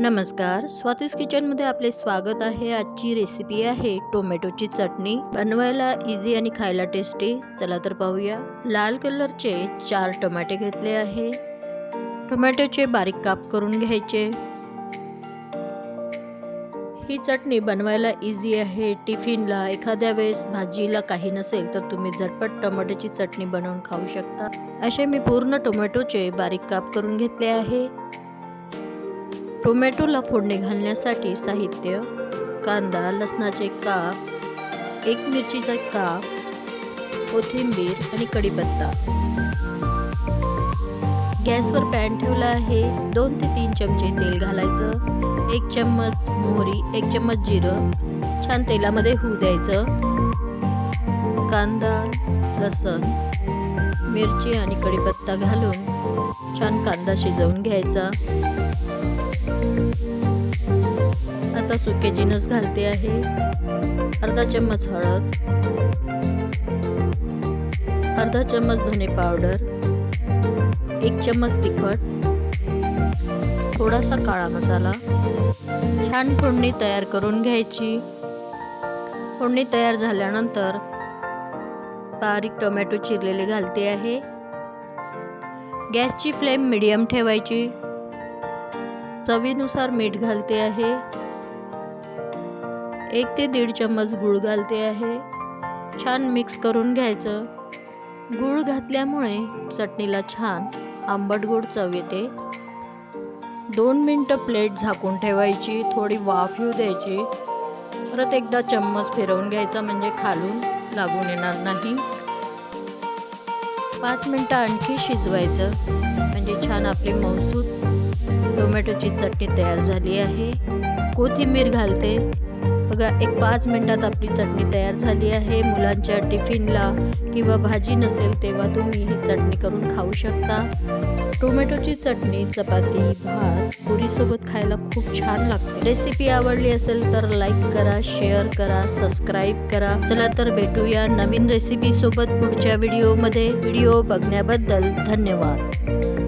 नमस्कार. स्वातीस किचनमध्ये आपले स्वागत आहे. आजची रेसिपी आहे टोमॅटोची चटणी. बनवायला इझी आणि खायला टेस्टी चला तर पाहूया. लाल कलरचे चार टोमॅटो घेतले आहे. टोमॅटोचे बारीक काप करून घ्यायचे. ही चटणी बनवायला इझी आहे. टिफिनला एखाद्या वेळेस भाजीला काही नसेल तर तुम्ही झटपट टोमॅटोची चटणी बनवून खाऊ शकता. असे मी पूर्ण टोमॅटोचे बारीक काप करून घेतले आहे. टोमॅटोला फोडणी घालण्यासाठी साहित्य कांदा लसणाचे काप एक मिरचीचा काप कोथिंबीर आणि कढीपत्ता. गॅसवर पॅन ठेवला आहे. दोन ते तीन चमचे तेल घालायचं. एक चम्मच मोहरी एक चम्मच जिरं. छान तेलामध्ये होऊ द्यायचं. कांदा लसण मिरची आणि कढीपत्ता घालून छान कांदा शिजवून घ्यायचा. आता सुके जिनस घालते आहे. अर्धा चम्मच हळद. अर्धा चम्मच धने पावडर. एक चम्मच तिखट. थोडासा काळा मसाला. छान फोडणी तयार करून घ्यायची. फोडणी तयार झाल्यानंतर बारीक टोमॅटो चिरलेले घालते आहे. गॅसची फ्लेम मिडियम ठेवायची. चवीनुसार मीठ घालते आहे. एक ते दीड चम्मच गूळ घालते आहे. छान मिक्स करून घ्यायचं. गूळ घातल्यामुळे चटणीला छान आंबट गोड चव येते. दोन मिनटं प्लेट झाकून ठेवायची थोडी वाफ येऊ द्यायची. परत एकदा चम्मच फिरवून घ्यायचा म्हणजे खालून लागून येणार नाही. पाच मिनटं आणखी शिजवायचं म्हणजे छान आपली मौसूद टोमॅटोची चटणी तयार झाली आहे. कोथिंबीर घालते. बघा एक पाच मिनटात आपली चटणी तयार झाली आहे. मुलांच्या टिफिनला किंवा भाजी नसेल तेव्हा तुम्ही ही चटणी करून खाऊ शकता. टोमॅटोची चटणी चपाती भात पुरीसोबत खायला खूप छान लागते. रेसिपी आवडली असेल तर लाईक करा शेअर करा सबस्क्राईब करा. चला तर भेटूया नवीन रेसिपी सोबत पुढच्या व्हिडिओमध्ये. व्हिडिओ बघण्याबद्दल धन्यवाद.